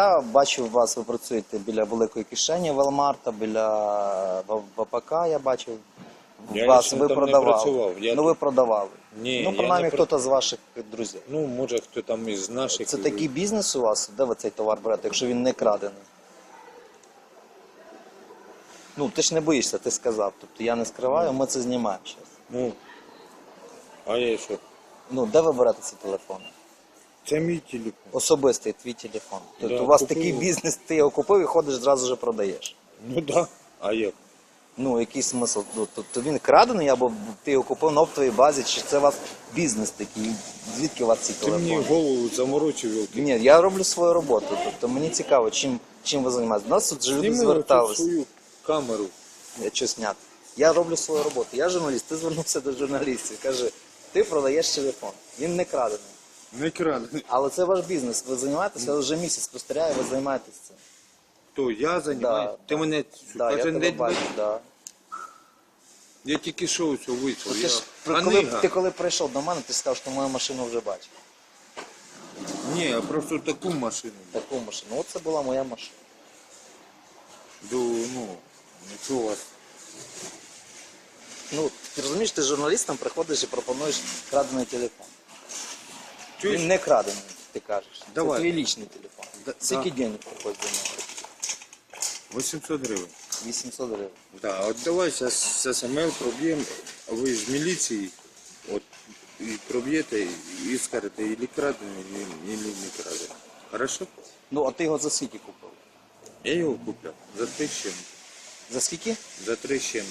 Я бачив вас, ви працюєте біля великої кишені Велмарта, біля ВПК я бачив. Я вас ви там не продавали. працював, я ну ви продавали. Ні, ну, принаймні, не хтось з ваших друзів. Ну, може, хто там із наших. Це такий бізнес у вас, де ви цей товар берете, якщо він не крадений? Ну, ти ж не боїшся, ти сказав. Тобто я не скриваю, ми це знімаємо зараз. Ну, а я що? Ну, де ви берете ці телефони? Це мій телефон. Особистий твій телефон. Тобто Да, у вас купив. такий бізнес, ти його купив і ходиш зразу вже продаєш. Ну так. Да. А як? Ну, який смисл? Тобто він крадений, або ти його купив на оптовій базі, чи це у вас бізнес такий? Звідки у вас ці Ти мені голову заморочив, Вілки. Ні, я роблю свою роботу. Тобто мені цікаво, чим, чим ви займаєтесь. До нас тут же люди зверталися. свою камеру. Я що зняти? Я роблю свою роботу. Я журналіст, ти звернувся до журналістів. Каже, ти продаєш телефон. Він не крадений. Не крадений. Але це ваш бізнес. Ви займаєтеся, я вже місяць спостерігаю, ви займаєтесь цим. То я займаюся. Да, Ти да. мене Да, я кожен тебе день бачу, бачиш? да. Я тільки що ось вийшов. Ти, Я... ж, коли, ти коли прийшов до мене, ти сказав, що мою машину вже бачив. Ні, я просто таку машину. Таку машину. От це була моя машина. До, ну, нічого у вас. Ну, ти розумієш, ти журналістам приходиш і пропонуєш крадений телефон. Чуєш? Він не крадений, ти кажеш. Давай. Це твій лічний телефон. Да- Скільки да. денег приходить до нього? 800 гривень. 800 гривень. Да, от давай зараз СМЛ проб'ємо, а ви з міліції, от, і проб'єте, і скажете, і крадений, і не крадений. Хорошо? Ну, а ти його за скільки купив? Я його купляв за три чим. За скільки? За три чим.